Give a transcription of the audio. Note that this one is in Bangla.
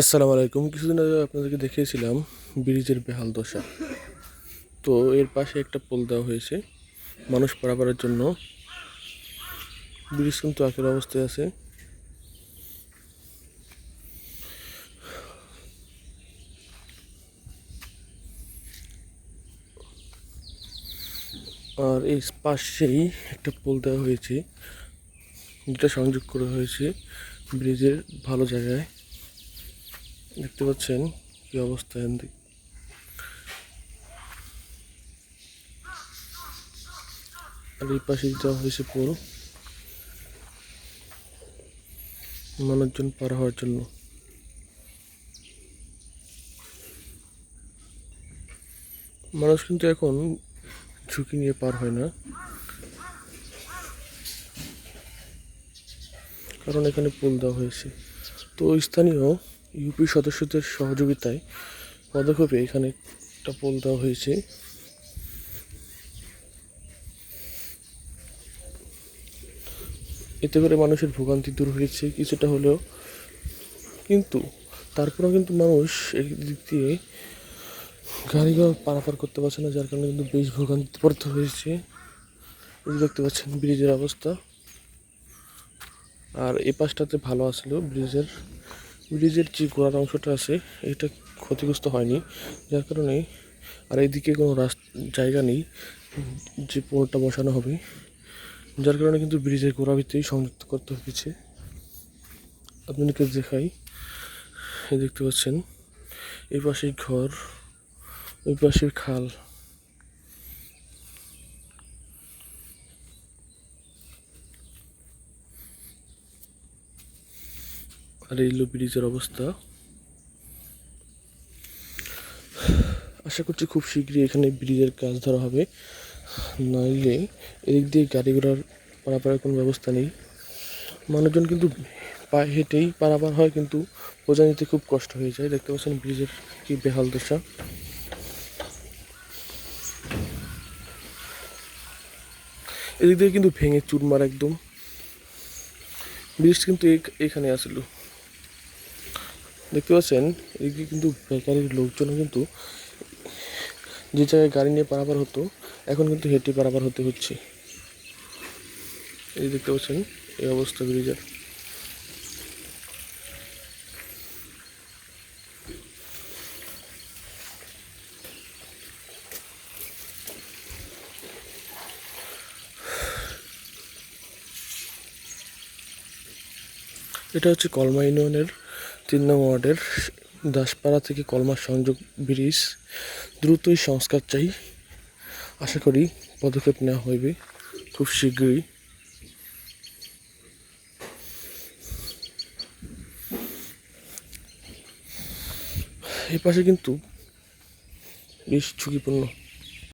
আসসালামু আলাইকুম। কিছুদিন আগে আপনাদেরকে দেখিয়েছিলাম ব্রিজের বেহাল দশা। তো এর পাশে একটা পোল দেওয়া হয়েছে। মানুষ পারাপারের জন্য। ব্রিজ কিন্তু আখের অবস্থায় আছে। আর এই পাশেই একটা পোল দেওয়া হয়েছে। যেটা সংযোগ করা হয়েছে ব্রিজের ভালো জায়গায়। দেখতে পাচ্ছেন কি অবস্থা এখান আর এই পাশে দেওয়া হয়েছে পোল মানুষজন পার হওয়ার জন্য। মানুষ কিন্তু এখন ঝুঁকি নিয়ে পার হয় না। কারণ এখানে পোল দেওয়া হয়েছে। তো স্থানীয় ইউপি সদস্যদের সহযোগিতায় পদক্ষেপে এখানে একটা পোল দেওয়া হয়েছে। এতে করে মানুষের ভোগান্তি দূর হয়েছে, কিছুটা হলেও। কিন্তু তারপরেও কিন্তু মানুষ দিক দিয়ে গাড়ি পারাপার করতে পারছে না, যার কারণে কিন্তু বেশ ভোগান্তি পড়তে হয়েছে দেখতে পাচ্ছেন, ব্রিজের অবস্থা। আর এই পাশটাতে ভালো আসলো ব্রিজের ব্রিজের যে গোড়ার অংশটা আছে, এটা ক্ষতিগ্রস্ত হয়নি। যার কারণে আর এইদিকে কোনো রাস্তা জায়গা নেই, যে পোলটা বসানো হবে। যার কারণে কিন্তু ব্রিজের গোড়া ভিতরেই সংযুক্ত করতে হয়েছে। আপনাদেরকে দেখাই। দেখতে পাচ্ছেন। এই পাশে ঘর ওই পাশে খাল। আর এই হলো ব্রিজের অবস্থা। আশা করছি খুব শীঘ্রই এখানে ব্রিজের কাজ ধরা হবে। নইলে এদিক দিয়ে গাড়ি ঘোড়ার পারাপারের কোনো ব্যবস্থা নেই। মানুষজন কিন্তু পায়ে হেঁটেই পারাপার হয়, কিন্তু বোঝা নিতে খুব কষ্ট হয়ে যায়। দেখতে পাচ্ছেন ব্রিজের কি বেহাল দশা। এদিক দিয়ে কিন্তু ভেঙে চুরমার একদম। ব্রিজ কিন্তু এইখানে আসলো। দেখতে পাচ্ছেন, এদিকে কিন্তু বেকারির লোকজন কিন্তু যে জায়গায় গাড়ি নিয়ে পারাপার হতো, এখন কিন্তু হেঁটে পারাপার হতে হচ্ছে। এই দেখতে পাচ্ছেন, এই অবস্থা ব্রিজের। এটা হচ্ছে কলমা ইউনিয়নের তিন নং ওয়ার্ডের দাসপাড়া থেকে কলমা সংযোগ ব্রিজ, দ্রুতই সংস্কার চাই। আশা করি পদক্ষেপ নেওয়া হইবে খুব শীঘ্রই। এই পাশে কিন্তু বেশ ঝুঁকিপূর্ণ।